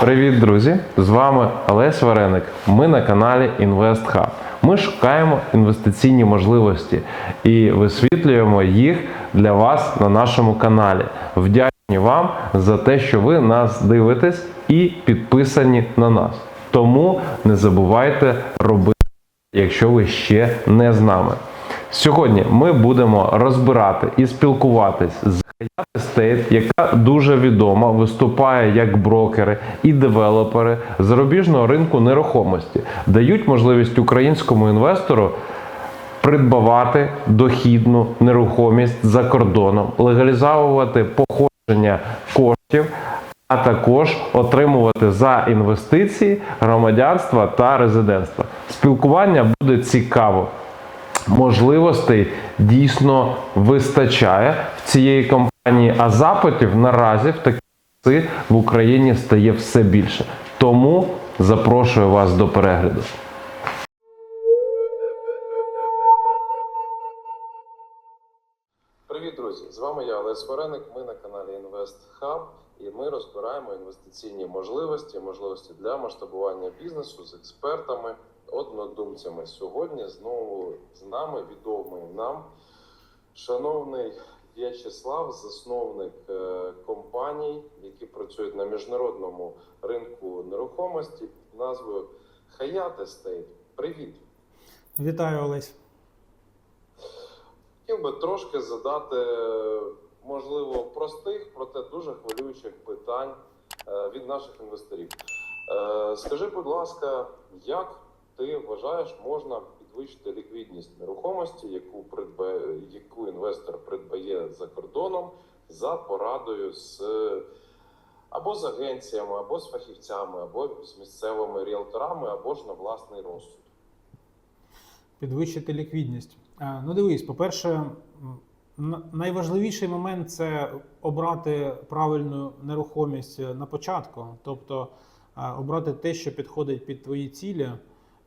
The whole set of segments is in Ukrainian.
Привіт, друзі! З вами Олесь Вареник. Ми на каналі InvestHub. Ми шукаємо інвестиційні можливості і висвітлюємо їх для вас на нашому каналі. Вдячні вам за те, що ви нас дивитесь і підписані на нас. Тому не забувайте робити, якщо ви ще не з нами. Сьогодні ми будемо розбирати і спілкуватись з Estate, яка дуже відома, виступає як брокери і девелопери зарубіжного ринку нерухомості, дають можливість українському інвестору придбавати дохідну нерухомість за кордоном, легалізовувати походження коштів, а також отримувати за інвестиції громадянства та резидентства. Спілкування буде цікаво можливостей дійсно вистачає в цієї компанії, а запитів наразі в такі в Україні стає все більше. Тому запрошую вас до перегляду. Привіт, друзі! З вами я Олесь Вареник. Ми на каналі Invest Hub і ми розбираємо інвестиційні можливості, можливості для масштабування бізнесу з експертами, однодумцями. Сьогодні знову з нами відомий нам шановний В'ячеслав, засновник е, компаній, які працюють на міжнародному ринку нерухомості під назвою Hayat Estate. Привіт! Вітаю, Олесь. Хотів би трошки задати, можливо, простих, проте дуже хвилюючих питань е, від наших інвесторів. Е, Скажи, будь ласка, як ти вважаєш, можна підвищити ліквідність нерухомості, яку придбає, яку інвестор придбає за кордоном за порадою з або з агенціями, або з фахівцями, або з місцевими ріелторами, або ж на власний розсуд? Підвищити ліквідність. Е, Ну, дивись, по-перше, найважливіший момент це обрати правильну нерухомість е, на початку, тобто е, обрати те, що підходить під твої цілі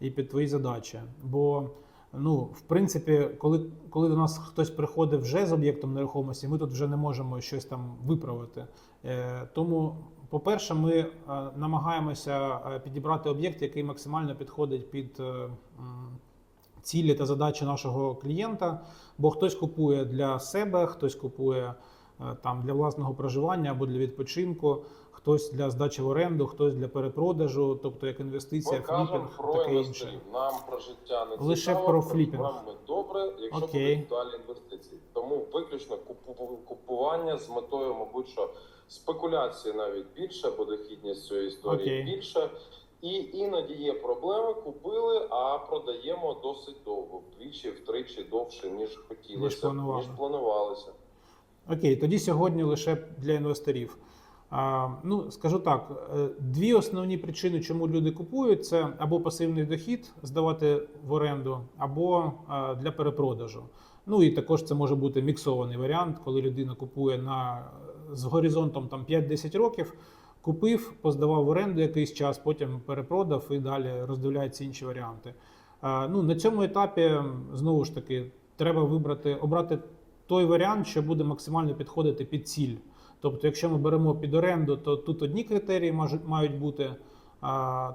і під твої задачі. Бо, ну, в принципі, коли, коли до нас хтось приходить вже з об'єктом нерухомості, ми тут вже не можемо щось там виправити. Е, Тому, по-перше, ми е, намагаємося е, підібрати об'єкт, який максимально підходить під. е, цілі та задачі нашого клієнта, бо хтось купує для себе, хтось купує там для власного проживання або для відпочинку, хтось для здачі в оренду, хтось для перепродажу, тобто як інвестиція, фліпінг, про таке інше. Нам про життя не Лише цікаво, про фліпінг. Нам добре, якщо Окей. будуть далі інвестиції. Тому виключно купування з метою, мабуть, що спекуляції навіть більше, бо дохідність цієї історії Окей. більше. І іноді є проблеми, купили, а продаємо досить довго, вдвічі, втричі довше, ніж хотілося, Ніж планували. ніж планувалося. Окей, тоді сьогодні лише для інвесторів. Ну, скажу так: е, дві основні причини, чому люди купують, це або пасивний дохід здавати в оренду, або е, для перепродажу. Ну і також це може бути міксований варіант, коли людина купує на з горизонтом там 5-10 років. Купив, поздавав в оренду якийсь час, потім перепродав і далі роздивляється інші варіанти. Е, Ну, на цьому етапі знову ж таки треба вибрати, обрати той варіант, що буде максимально підходити під ціль. Тобто, якщо ми беремо під оренду, то тут одні критерії мають бути.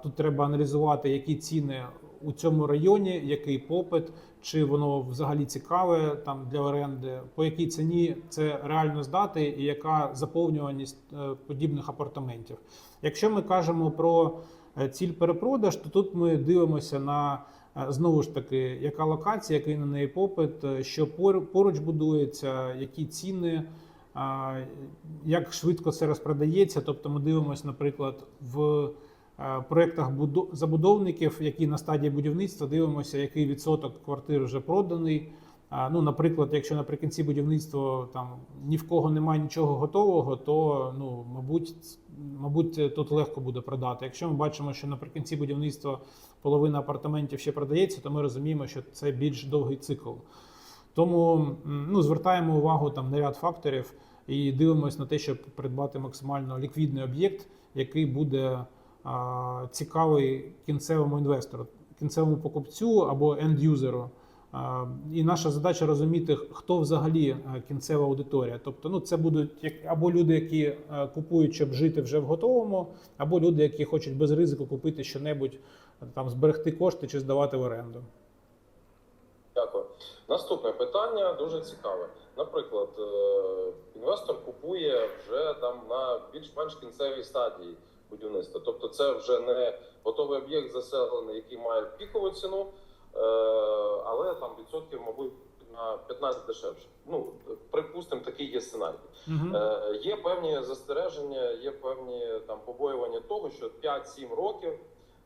Тут треба аналізувати, які ціни у цьому районі, який попит, чи воно взагалі цікаве там для оренди, по якій ціні це реально здати, і яка заповнюваність е, подібних апартаментів. Якщо ми кажемо про е, ціль перепродаж, то тут ми дивимося на знову ж таки, яка локація, який на неї попит, е, що пор- поруч будується, які ціни. Як швидко це розпродається, тобто ми дивимося, наприклад, в е, проєктах забудовників, які на стадії будівництва, дивимося, який відсоток квартир вже проданий. Ну, наприклад, якщо наприкінці будівництва там ні в кого немає нічого готового, то ну, мабуть, мабуть, тут легко буде продати. Якщо ми бачимо, що наприкінці будівництва половина апартаментів ще продається, то ми розуміємо, що це більш довгий цикл. Тому ну, звертаємо увагу там на ряд факторів і дивимося на те, щоб придбати максимально ліквідний об'єкт, який буде а, цікавий кінцевому інвестору, кінцевому покупцю або енд-юзеру. І наша задача розуміти, хто взагалі е, кінцева аудиторія. Тобто, ну це будуть або люди, які е, купують, щоб жити вже в готовому, або люди, які хочуть без ризику купити щонебудь, е, там зберегти кошти чи здавати в оренду. Дякую. Наступне питання дуже цікаве. Наприклад, інвестор купує вже там на більш-менш кінцевій стадії будівництва. Тобто, це вже не готовий об'єкт заселений, який має пікову ціну, але там відсотків, мабуть, на 15 дешевше. Ну, припустимо, такий є сценарій. Угу. Е, є певні застереження, є певні там побоювання того, що 5-7 років,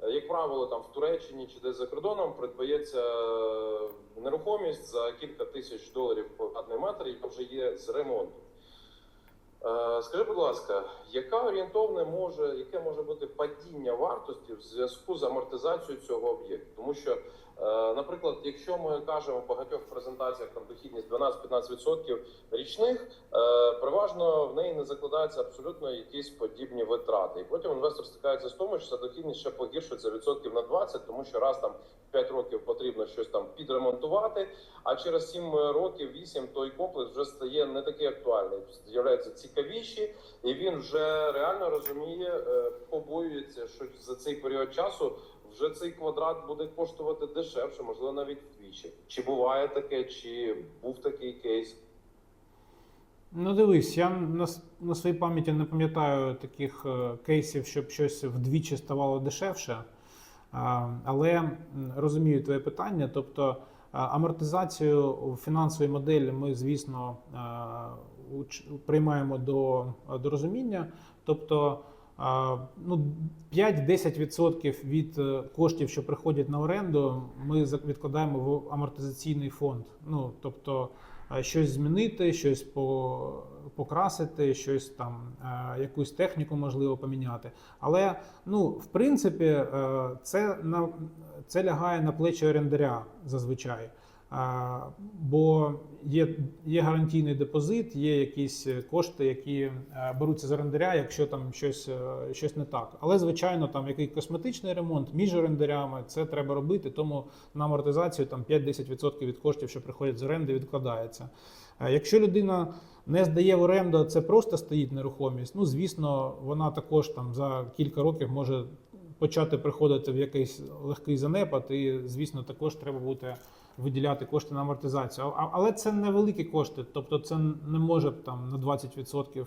е, як правило, там в Туреччині чи десь за кордоном придбається е, нерухомість за кілька тисяч доларів квадратний метр, яка вже є з ремонту. Е, Скажи, будь ласка, яка орієнтовне може, яке може бути падіння вартості в зв'язку з амортизацією цього об'єкту? Тому що, е, наприклад, якщо ми кажемо в багатьох презентаціях там дохідність 12-15% річних, е, переважно в неї не закладаються абсолютно якісь подібні витрати. І потім інвестор стикається з тому, що ця дохідність ще погіршується відсотків на 20, тому що раз там 5 років потрібно щось там підремонтувати, а через 7 років, 8 той комплекс вже стає не такий актуальний, з'являється цікавіші, і він вже реально розуміє, е, побоюється, що за цей період часу вже цей квадрат буде коштувати дешевше, можливо, навіть вдвічі. Чи буває таке, чи був такий кейс? Ну, дивись, я на, на своїй пам'яті не пам'ятаю таких е, кейсів, щоб щось вдвічі ставало дешевше. А, Але розумію твоє питання. Тобто а, амортизацію в фінансовій моделі ми, звісно, приймаємо до, до розуміння. Тобто ну, 5-10% від е, коштів, що приходять на оренду, ми відкладаємо в амортизаційний фонд. Ну, тобто е, щось змінити, щось покрасити, щось там, е, якусь техніку можливо поміняти. Але ну, в принципі, це, на, це лягає на плечі орендаря зазвичай. Е, Бо є, є гарантійний депозит, є якісь кошти, які е, беруться з орендаря, якщо там щось, е, щось не так. Але звичайно, там який косметичний ремонт між орендарями, це треба робити. Тому на амортизацію там 5-10% від коштів, що приходять з оренди, відкладається. Е, Якщо людина не здає в оренду, це просто стоїть нерухомість. Ну звісно, вона також там за кілька років може почати приходити в якийсь легкий занепад, і звісно, також треба буде виділяти кошти на амортизацію. А- Але це невеликі кошти, тобто це не може там на 20%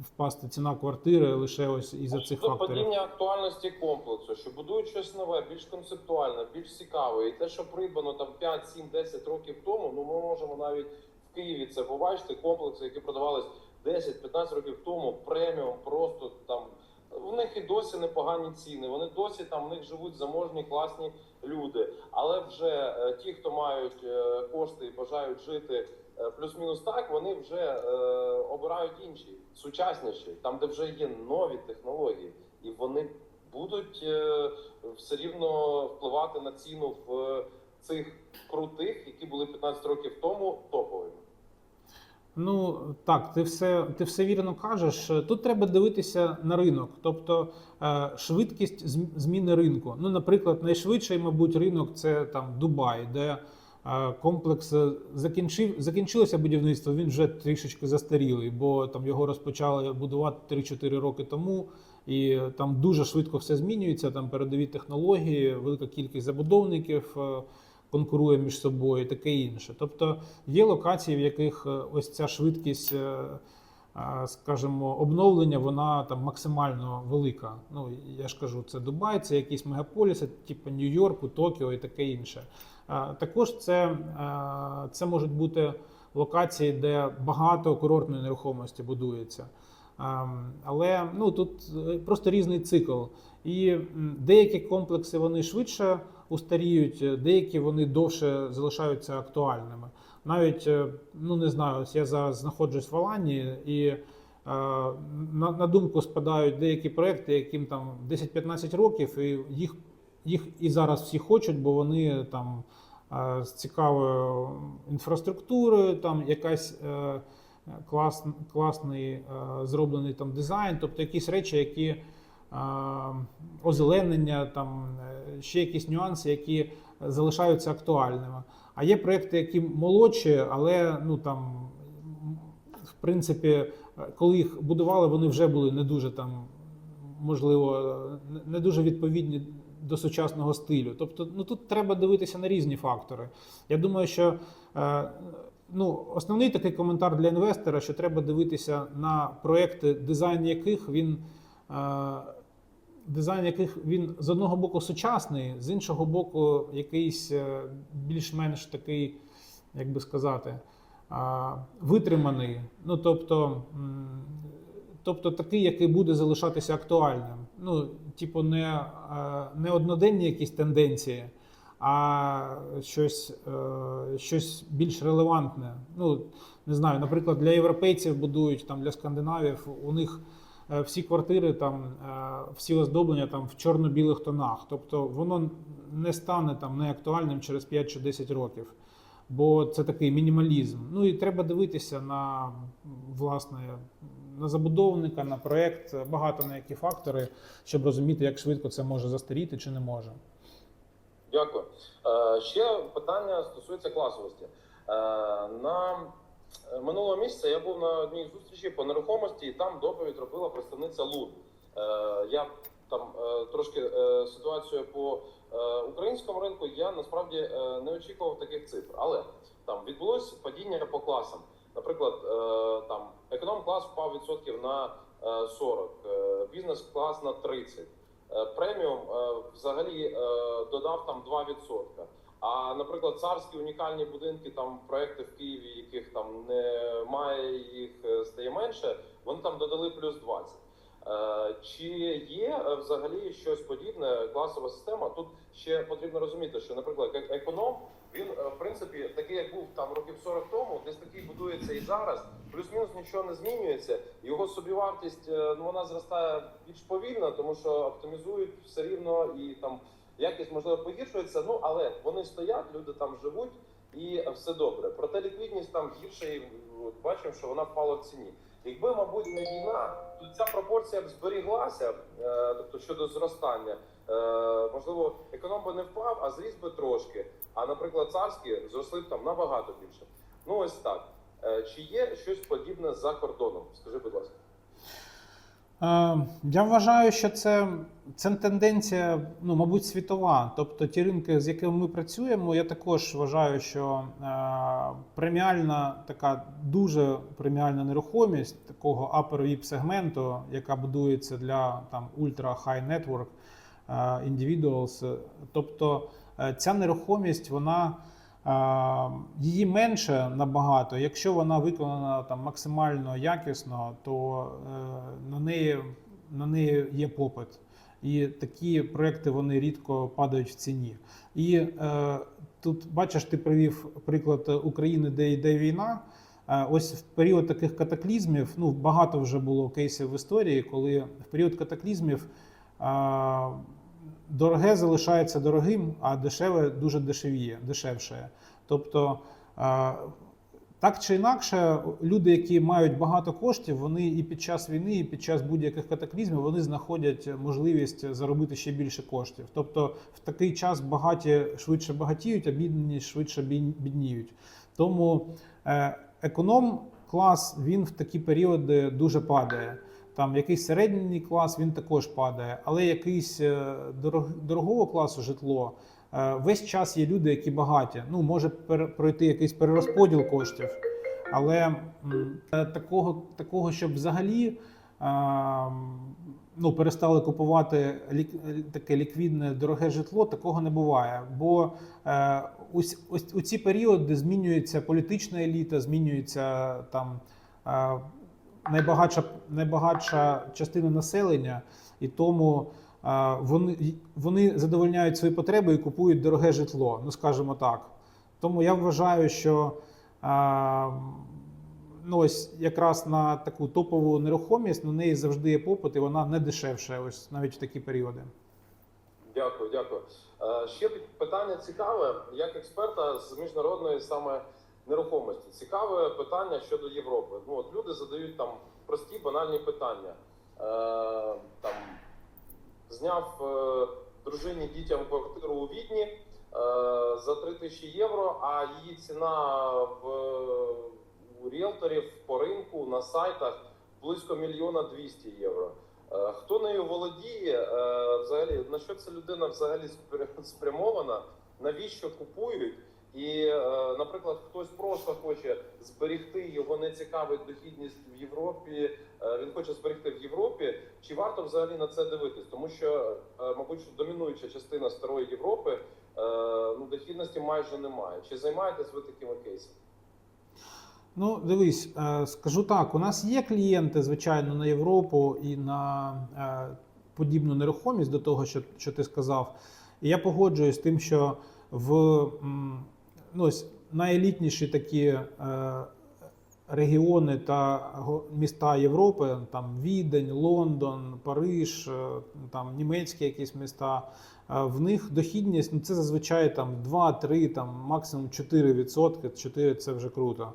впасти ціна квартири лише ось із-за цих факторів. падіння актуальності комплексу, що будують щось нове, більш концептуальне, більш цікаве, і те, що придбано там 5, 7, 10 років тому, ну ми можемо навіть в Києві це побачити. Комплекси, які продавались 10-15 років тому, преміум, просто там. В них і досі непогані ціни. Вони досі там в них живуть заможні, класні люди. Але вже е, ті, хто мають е, кошти і бажають жити е, плюс-мінус так, вони вже обирають інші сучасніші, там, де вже є нові технології, і вони будуть все рівно впливати на ціну в цих крутих, які були 15 років тому, топовими. Ну так, ти все, ти все вірно кажеш. Тут треба дивитися на ринок, тобто е, швидкість зміни ринку. Ну, наприклад, найшвидший, мабуть, ринок це там Дубай, де е, комплекс е, закінчив, закінчилося будівництво. Він вже трішечки застарілий, бо там його розпочали будувати 3-4 роки тому. І там дуже швидко все змінюється. Там передові технології, велика кількість забудовників конкурує між собою, таке інше. Тобто є локації, в яких е, ось ця швидкість, е, е, скажімо, обновлення, вона там максимально велика. Ну я ж кажу, це Дубай, це якісь мегаполіси, типу Нью-Йорку, Токіо і таке інше. Також це, це можуть бути локації, де багато курортної нерухомості будується. Ем, Але ну тут просто різний цикл. І деякі комплекси вони швидше устаріють, е, деякі вони довше залишаються актуальними. Навіть е, ну не знаю, ось я зараз знаходжусь в Алані, і е, на, на думку спадають деякі проекти, яким там 10-15 років, і їх, їх і зараз всі хочуть, бо вони там з цікавою інфраструктурою, там якась. Клас, класний зроблений там дизайн, тобто якісь речі, які озеленення, там е, ще якісь нюанси, які залишаються актуальними. А є проекти, які молодші, але ну там в принципі, е, коли їх будували, вони вже були не дуже там, можливо, не- дуже відповідні до сучасного стилю. Тобто, ну тут треба дивитися на різні фактори. Я думаю, що е, ну, основний такий коментар для інвестора, що треба дивитися на проекти, дизайн яких він. е, Дизайн яких він з одного боку сучасний, з іншого боку, якийсь е, більш-менш такий, як би сказати, витриманий. Ну тобто, тобто такий, який буде залишатися актуальним. Ну, типу, не, е, не одноденні якісь тенденції, а щось, е, щось більш релевантне. Ну, не знаю, наприклад, для європейців будують там для скандинавів, у них. Е, Всі квартири, там е, всі оздоблення там в чорно-білих тонах. Тобто воно не стане там неактуальним через 5 чи 10 років бо це такий мінімалізм. Ну і треба дивитися на власне на забудовника, на проект, багато на які фактори, щоб розуміти, як швидко це може застаріти чи не може. Дякую. Е, ще питання стосується класовості. На минулого місяця я був на одній зустрічі по нерухомості, і там доповідь робила представниця ЛУД. Е, я там е, трошки е, ситуацію по е, українському ринку я насправді е, не очікував таких цифр, але там відбулось падіння по класам. Наприклад, е, там економ-клас впав відсотків на е, 40, е, бізнес-клас на 30. Е, Преміум е, взагалі е, додав там 2%. А, наприклад, царські унікальні будинки, там проекти в Києві, яких там немає, їх е, стає менше, вони там додали плюс 20. Е, Чи є е, взагалі щось подібне, класова система? Тут ще потрібно розуміти, що, наприклад, економ, він в принципі такий, як був там років 40 тому, десь такий будується і зараз. Плюс-мінус нічого не змінюється. Його собівартість ну вона зростає більш повільно, тому що оптимізують все рівно і там якість можливо погіршується. Ну але вони стоять, люди там живуть і все добре. Проте ліквідність там гірше, і бачимо, що вона впала в ціні. Якби, мабуть, не війна, то ця пропорція б зберіглася, е, тобто щодо зростання. Е, можливо, економ би не впав, а зріс би трошки. А, наприклад, царські зросли б там набагато більше. Ну ось так. Е, Чи є щось подібне за кордоном? Скажи, будь ласка. Е, Я вважаю, що це, це тенденція, ну, мабуть, світова. Тобто ті ринки, з якими ми працюємо, я також вважаю, що е, преміальна така дуже преміальна нерухомість такого upper VIP сегменту, яка будується для там ultra high network е, individuals. Тобто е, ця нерухомість, вона. Її менше набагато. Якщо вона виконана там максимально якісно, то е, на неї, на неї є попит. І такі проекти вони рідко падають в ціні. І е, тут бачиш, ти привів приклад України, де йде війна. Е, Ось в період таких катаклізмів, ну багато вже було кейсів в історії, коли в період катаклізмів е, дороге залишається дорогим, а дешеве дуже дешевіє, дешевше. Тобто, так чи інакше, люди, які мають багато коштів, вони і під час війни, і під час будь-яких катаклізмів вони знаходять можливість заробити ще більше коштів. Тобто, в такий час багаті швидше багатіють, а бідні швидше бідніють. Тому е, економ клас він в такі періоди дуже падає. Там якийсь середній клас він також падає, але якийсь е, дорог, дорогого класу житло. е, Весь час є люди, які багаті. Ну, може пер- пройти якийсь перерозподіл коштів, але е, такого, такого, щоб взагалі ну, перестали купувати таке ліквідне дороге житло, такого не буває. Бо ось, ось у ці періоди змінюється політична еліта, змінюється там. Е, найбагатша, найбагатша частина населення, і тому а, вони, вони задовольняють свої потреби і купують дороге житло, ну скажімо так. Тому я вважаю, що а, ну, ось якраз на таку топову нерухомість на неї завжди є попит, і вона не дешевша, ось навіть в такі періоди. Дякую, дякую. Е, Ще питання цікаве, як експерта з міжнародної саме нерухомості. Цікаве питання щодо Європи. Ну от люди задають там прості банальні питання. Е, Там зняв е, дружині дітям квартиру у Відні е, за 3 тисячі євро, а її ціна в у ріелторів по ринку на сайтах близько мільйона 200 євро. Е, Хто нею володіє? е, Взагалі на що ця людина взагалі спрямована? Навіщо купують? І, е, наприклад, хтось просто хоче зберегти його не цікавить дохідність в Європі. е, Він хоче зберегти в Європі. Чи варто взагалі на це дивитись? Тому що, е, мабуть, домінуюча частина старої Європи ну дохідності майже немає. Чи займаєтесь ви такими кейсами? Ну, дивись, скажу так: у нас є клієнти, звичайно, на Європу і на подібну нерухомість до того, що, що ти сказав. І я погоджуюсь з тим, що в ну, ось найелітніші такі е, регіони та міста Європи, там Відень, Лондон, Париж, е, там німецькі якісь міста. е, В них дохідність ну, це зазвичай там 2-3, там максимум 4%. 4 це вже круто.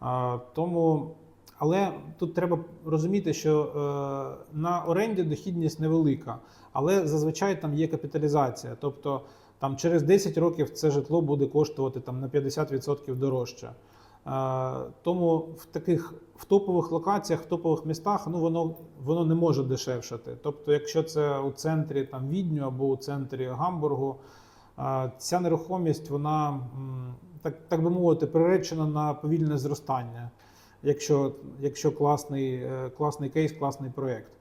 А, Тому, але тут треба розуміти, що е, на оренді дохідність невелика, але зазвичай там є капіталізація. Тобто там через 10 років це житло буде коштувати там на 50% дорожче. Е, Тому в таких в топових локаціях, в топових містах, ну воно воно не може дешевшати. Тобто, якщо це у центрі там Відню або у центрі Гамбургу, е, ця нерухомість, вона так, так би мовити, приречена на повільне зростання, якщо, якщо класний, е, класний кейс, класний проєкт.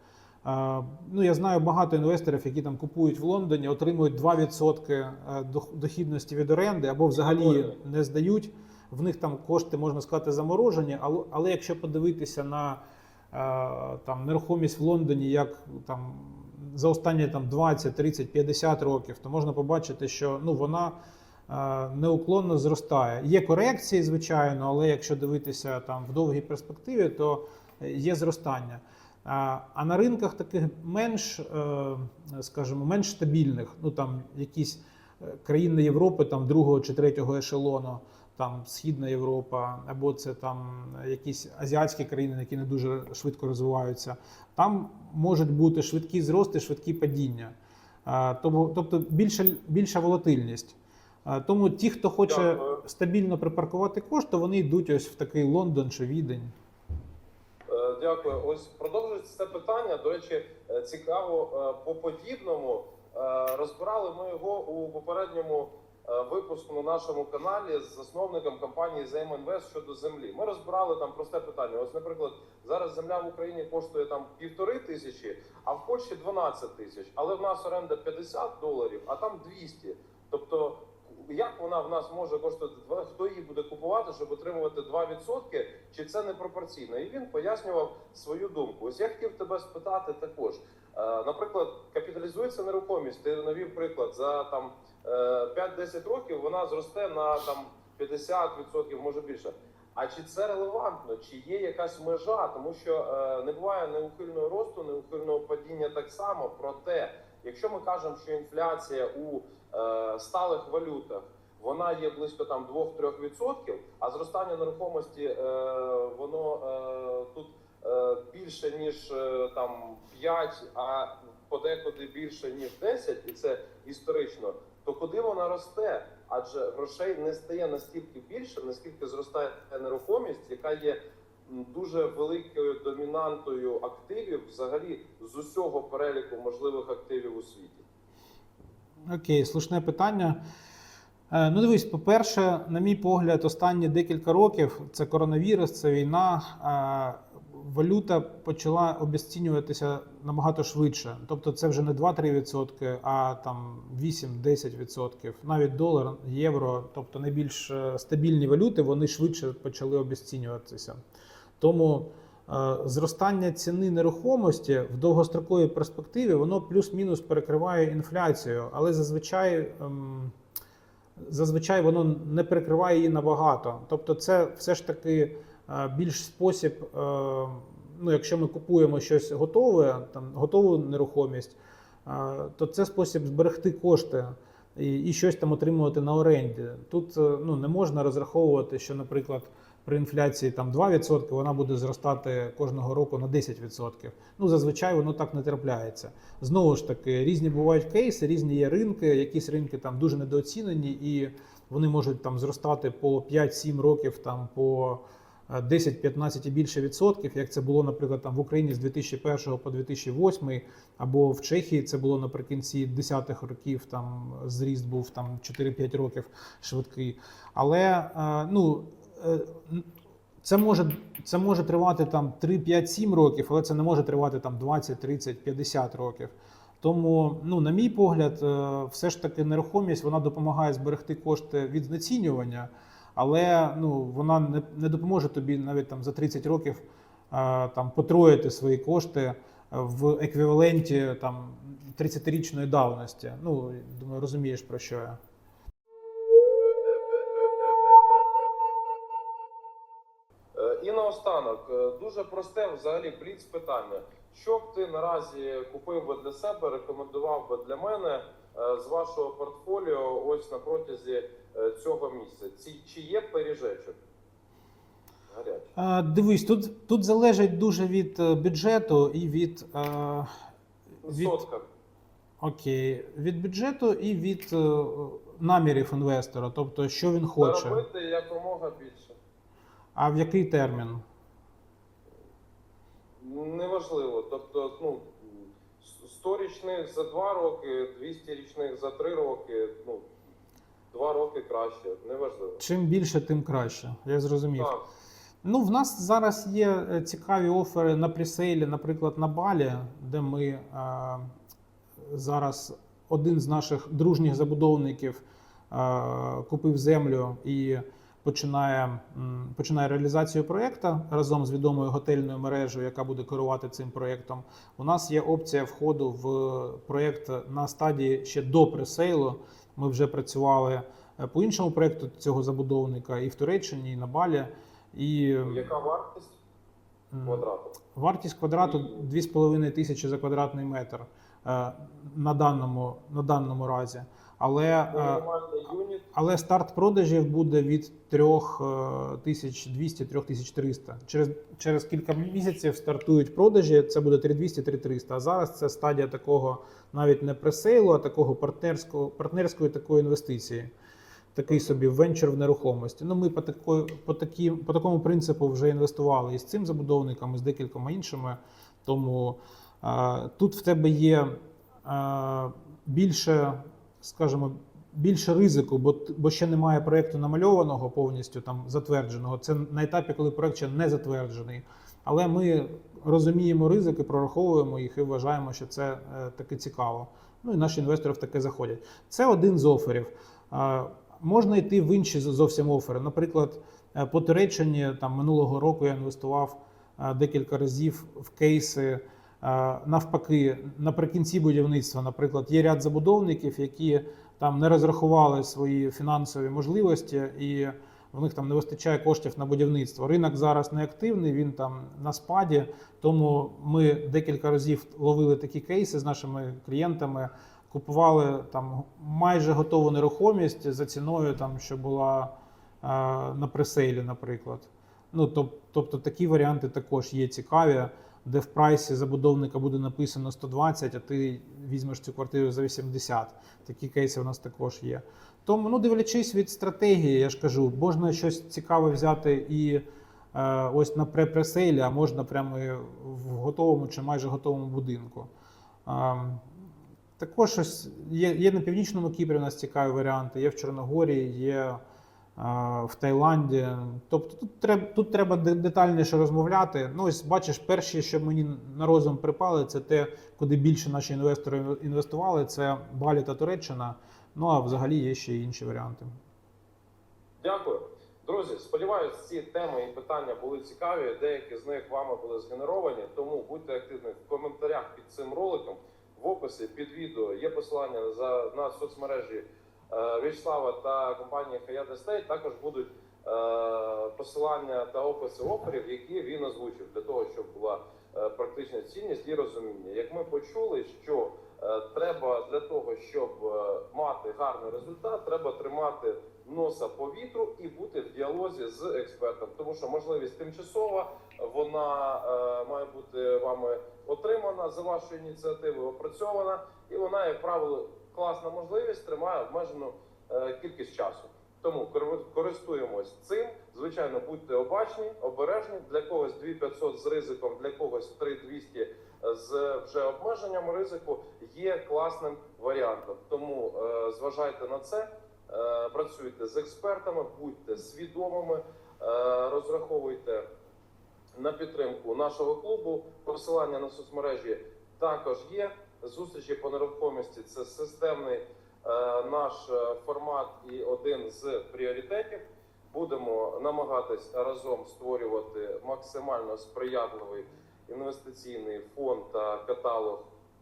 Ну, я знаю багато інвесторів, які там купують в Лондоні, отримують 2% е, дохідності від оренди або взагалі не здають. В них там кошти, можна сказати, заморожені, але, якщо подивитися на е, там, нерухомість в Лондоні, як там за останні там, 20, 30, 50 років, то можна побачити, що ну, вона е, неуклонно зростає. Є корекції, звичайно, але якщо дивитися там, в довгій перспективі, то є зростання. А на ринках таких менш, е, скажімо, менш стабільних, ну там якісь е, країни Європи, там другого чи третього ешелону, там Східна Європа, або це там якісь азіатські країни, які не дуже швидко розвиваються. Там можуть бути швидкі зрости, швидкі падіння. Тобто більша, більша волатильність. Тому ті, хто хоче стабільно припаркувати кошти, вони йдуть ось в такий Лондон чи Відень. Дякую. Ось продовжується це питання. До речі, е, цікаво е, по подібному. Е, Розбирали ми його у попередньому випуску на нашому каналі з засновником компанії «Зейм-Інвест» щодо землі. Ми розбирали там просте питання. Ось, наприклад, зараз земля в Україні коштує там півтори тисячі, а в Польщі 12 тисяч. Але в нас оренда 50 доларів, а там 200. Тобто, як вона в нас може коштувати хто її буде купувати, щоб отримувати 2%, чи це не пропорційно? І він пояснював свою думку. Ось я хотів тебе спитати також. Е, Наприклад, капіталізується нерухомість. Ти навів приклад за там е, 5-10 років вона зросте на там 50%, може більше. А чи це релевантно? Чи є якась межа? Тому що е, не буває неухильного росту, неухильного падіння так само. Проте, якщо ми кажемо, що інфляція у е, сталих валютах вона є близько там 2-3%, а зростання нерухомості е, воно е, тут е, більше ніж е, там 5, а подекуди більше ніж 10, і це історично. То куди вона росте? Адже грошей не стає настільки більше, наскільки зростає нерухомість, яка є дуже великою домінантою активів, взагалі з усього переліку можливих активів у світі. Окей, слушне питання. Е, Ну, дивись, по-перше, на мій погляд, останні декілька років це коронавірус, це війна. е, Валюта почала обесцінюватися набагато швидше. Тобто це вже не 2-3%, а там 8-10%. Навіть долар, євро, тобто найбільш е, стабільні валюти, вони швидше почали обесцінюватися. Тому е, зростання ціни нерухомості в довгостроковій перспективі воно плюс-мінус перекриває інфляцію, але зазвичай. ем, Зазвичай воно не перекриває її набагато. Тобто, це все ж таки е, більш спосіб. е, Ну, якщо ми купуємо щось готове, там готову нерухомість, то це спосіб зберегти кошти і, і щось там отримувати на оренді. Тут ну, не можна розраховувати, що, наприклад, при інфляції там 2%, вона буде зростати кожного року на 10%. Ну, зазвичай воно так не трапляється. Знову ж таки, різні бувають кейси, різні є ринки. Якісь ринки там дуже недооцінені, і вони можуть там зростати по 5-7 років, там по е, 10-15 і більше відсотків, як це було, наприклад, там в Україні з 2001 по 2008, або в Чехії це було наприкінці 10-х років. Там зріст був там 4-5 років швидкий. Але е, ну. Е, Це може, це може тривати там 3, 5, 7 років, але це не може тривати там 20, 30, 50 років. Тому, ну, на мій погляд, е, все ж таки нерухомість вона допомагає зберегти кошти від знецінювання, але ну, вона не, не допоможе тобі навіть там за 30 років е, там потроїти свої кошти в еквіваленті там 30-річної давності. Ну, думаю, розумієш про що я. Наостанок, е, дуже просте взагалі бліц питання. Що б ти наразі купив би для себе, рекомендував би для мене е, з вашого портфоліо ось на протязі е, цього місяця? Чи є пиріжечок? Гарячий. Дивись, тут, тут залежить дуже від бюджету і від, від, Сотка. окей, від бюджету і від намірів інвестора, тобто що він хоче, Заробити якомога більше. А в який термін. Неважливо. Тобто, ну 100 річних за 2 роки, 200 річних за 3 роки, ну 2 роки краще, неважливо. Чим більше, тим краще. Я зрозумів. Так. Ну, в нас зараз є е, цікаві офери на пресейлі, наприклад, на Балі, де ми е, зараз один з наших дружніх забудовників е, купив землю і починає, починає реалізацію проєкту разом з відомою готельною мережею, яка буде керувати цим проєктом. У нас є опція входу в проєкт на стадії ще до пресейлу. Ми вже працювали е, по іншому проєкту цього забудовника і в Туреччині, і на Балі. І Яка вартість квадрату? вартість квадрату 2,5 тисячі за квадратний метр е, на даному, на даному разі. Але, е, але старт продажів буде від е, 3200-3300. Через, через кілька місяців стартують продажі. Це буде 3200-3300. А зараз це стадія такого навіть не пресейлу, а такого партнерського, партнерської такої інвестиції. Такий собі венчур в нерухомості. Ну, ми по, такої, по, такі, по такому принципу вже інвестували і з цим забудовником, і з декількома іншими. Тому е, тут в тебе є е, більше, скажімо, більше ризику, бо, бо ще немає проєкту намальованого повністю там затвердженого. Це на етапі, коли проєкт ще не затверджений. Але ми розуміємо ризики, прораховуємо їх і вважаємо, що це е, таки цікаво. Ну і наші інвестори в таке заходять. Це один з оферів. Можна йти в інші зовсім офери. Наприклад, е, по Туреччині там минулого року я інвестував е, декілька разів в кейси. Навпаки, наприкінці будівництва, наприклад, є ряд забудовників, які там не розрахували свої фінансові можливості, і в них там не вистачає коштів на будівництво. Ринок зараз не активний, він там на спаді. Тому ми декілька разів ловили такі кейси з нашими клієнтами, купували там майже готову нерухомість за ціною, там що була е, на пресейлі, наприклад. Ну тоб- тобто такі варіанти також є цікаві, де в прайсі забудовника буде написано 120, а ти візьмеш цю квартиру за 80. Такі кейси у нас також є. Тому, ну дивлячись від стратегії, я ж кажу, можна щось цікаве взяти і е, ось на пре-пресейлі, а можна прямо в готовому чи майже готовому будинку. Ем, також щось є, є на північному Кіпрі у нас цікаві варіанти, є в Чорногорії, є е, в Таїланді. Тобто тут треба, тут треба детальніше розмовляти. Ну, ось бачиш, перші, що мені на розум припали, це те, куди більше наші інвестори інвестували, це Балі та Туреччина. Ну а взагалі є ще інші варіанти. Дякую. Друзі, сподіваюся, ці теми і питання були цікаві. Деякі з них вами були згенеровані. Тому будьте активні в коментарях під цим роликом. В описі під відео є посилання за на соцмережі Вячеслава та компанії Hayat Estate. Також будуть е, посилання та описи оферів, які він озвучив, для того, щоб була е, практична цінність і розуміння. Як ми почули, що е, треба для того, щоб е, мати гарний результат, треба тримати носа по вітру і бути в діалозі з експертом, тому що можливість тимчасова, вона е, має бути вами отримана за вашою ініціативою, опрацьована, і вона, як правило, класна можливість тримає обмежену е, кількість часу. Тому кор- користуємось цим. Звичайно, будьте обачні, обережні. Для когось 2500 з ризиком, для когось 3200 з вже обмеженням ризику є класним варіантом. Тому е, зважайте на це, е, працюйте з експертами, будьте свідомими, е, розраховуйте на підтримку нашого клубу. Посилання на соцмережі також є. Зустрічі по нерухомості це системний е, наш е, формат і один з пріоритетів. Будемо намагатись разом створювати максимально сприятливий інвестиційний фонд та каталог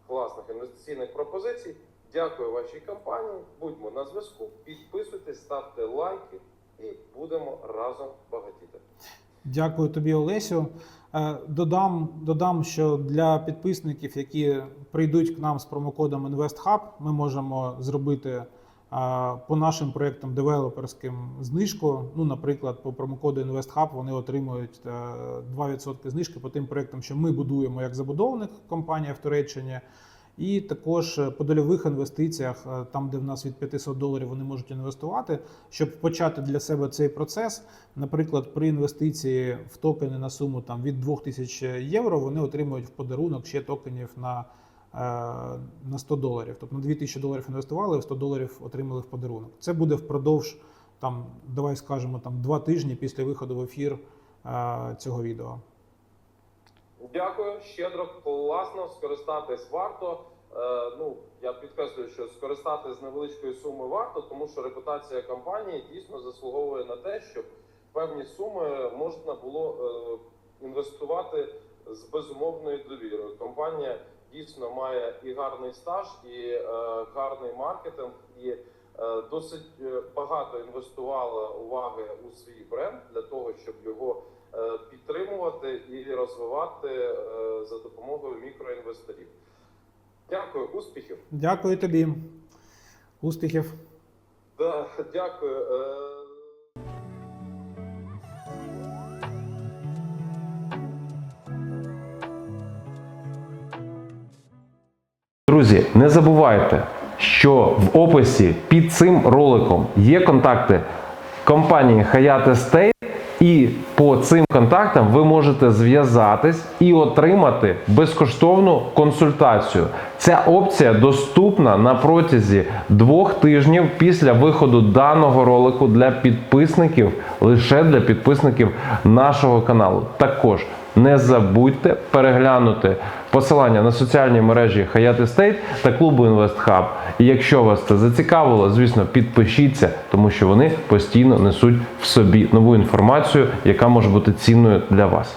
класних інвестиційних пропозицій. Дякую вашій компанії. Будьмо на зв'язку. Підписуйтесь, ставте лайки і будемо разом багатіти. Дякую тобі, Олесю. Е, Додам, додам, що для підписників, які прийдуть к нам з промокодом InvestHub, ми можемо зробити е, по нашим проектам девелоперським знижку. Ну, наприклад, по промокоду InvestHub вони отримують е, 2% знижки по тим проектам, що ми будуємо як забудовник компанія в Туреччині. І також е, по дольових інвестиціях, е, там, де в нас від 500 доларів вони можуть інвестувати, щоб почати для себе цей процес. Наприклад, при інвестиції в токени на суму там від 2000 євро вони отримують в подарунок ще токенів на, е, на 100 доларів. Тобто на 2000 доларів інвестували, 100 доларів отримали в подарунок. Це буде впродовж там, давай скажемо, там два тижні після виходу в ефір е, цього відео. Дякую, щедро, класно, скористатись варто. Е, ну, я підкреслюю, що скористатись з невеличкої суми варто, тому що репутація компанії дійсно заслуговує на те, щоб певні суми можна було е, інвестувати з безумовною довірою. Компанія дійсно має і гарний стаж, і е, гарний маркетинг, і досить багато інвестувала уваги у свій бренд для того, щоб його підтримувати і розвивати за допомогою мікроінвесторів. Дякую, успіхів. Дякую тобі. Успіхів! Да, дякую. Е, Друзі, не забувайте, що в описі під цим роликом є контакти компанії Hayat Estate, і по цим контактам ви можете зв'язатись і отримати безкоштовну консультацію. Ця опція доступна на протязі двох тижнів після виходу даного ролику для підписників, лише для підписників нашого каналу. Також не забудьте переглянути посилання на соціальні мережі Hayat Estate та клубу InvestHub. І якщо вас це зацікавило, звісно, підпишіться, тому що вони постійно несуть в собі нову інформацію, яка може бути цінною для вас.